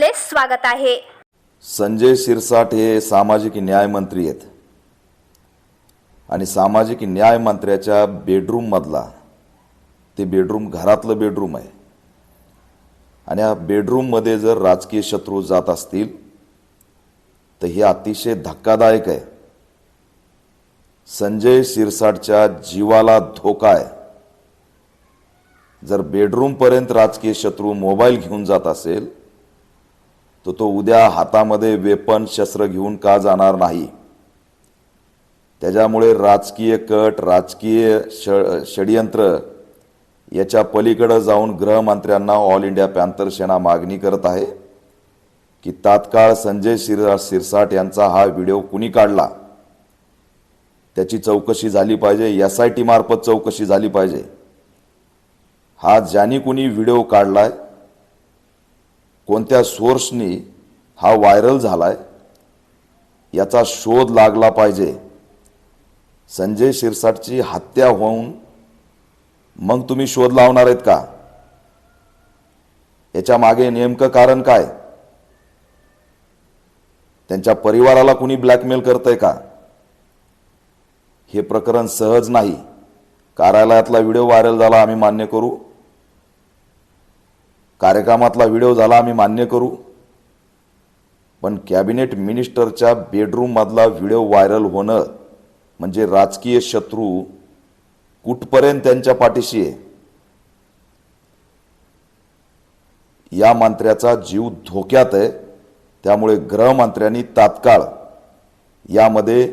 आपले स्वागत आहे. संजय शिरसाट हे सामाजिक न्याय मंत्री आहेत. आणि सामाजिक न्याय मंत्र्याच्या बेडरूममधला ते बेडरूम घरातलं बेडरूम आहे. आणि या बेडरूममध्ये जर राजकीय शत्रू जात असतील तर हे अतिशय धक्कादायक आहे. संजय शिरसाटच्या जीवाला धोका आहे. जर बेडरूमपर्यंत राजकीय शत्रू मोबाईल घेऊन जात असेल तर तो उद्या हातामध्ये वेपन शस्त्र घेऊन का जाणार नाही? त्याच्यामुळे राजकीय कट राजकीय ष षडयंत्र याच्या पलीकडं जाऊन गृहमंत्र्यांना ऑल इंडिया पॅन्थर सेना मागणी करत आहे की तात्काळ संजय शिर शिरसाट यांचा हा व्हिडिओ कुणी काढला? त्याची चौकशी झाली पाहिजे एस आय टी मार्फत चौकशी झाली पाहिजे. हा ज्याने कुणी व्हिडिओ काढलाय कोणत्या सोर्सनी हा व्हायरल झालाय याचा शोध लागला पाहिजे. संजय शिरसाटची हत्या होऊन मग तुम्ही शोध लावणार आहेत का? याच्या मागे नेमकं कारण काय? त्यांच्या परिवाराला कुणी ब्लॅकमेल करतंय का? हे प्रकरण सहज नाही. कार्यालयातला व्हिडिओ व्हायरल झाला आम्ही मान्य करू. कार्यक्रमातला व्हिडिओ झाला आम्ही मान्य करू. पण कॅबिनेट मिनिस्टरच्या बेडरूममधला व्हिडिओ व्हायरल होणं म्हणजे राजकीय शत्रू कुठपर्यंत त्यांच्या पाठीशी आहे? या मंत्र्याचा जीव धोक्यात आहे. त्यामुळे गृहमंत्र्यांनी तात्काळ यामध्ये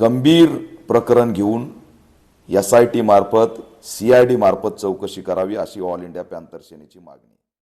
गंभीर प्रकरण घेऊन एस आय टी मार्फत सी आय डी मार्फत चौकशी करावी अशी ऑल इंडिया पॅन्थर सेनेची मागणी.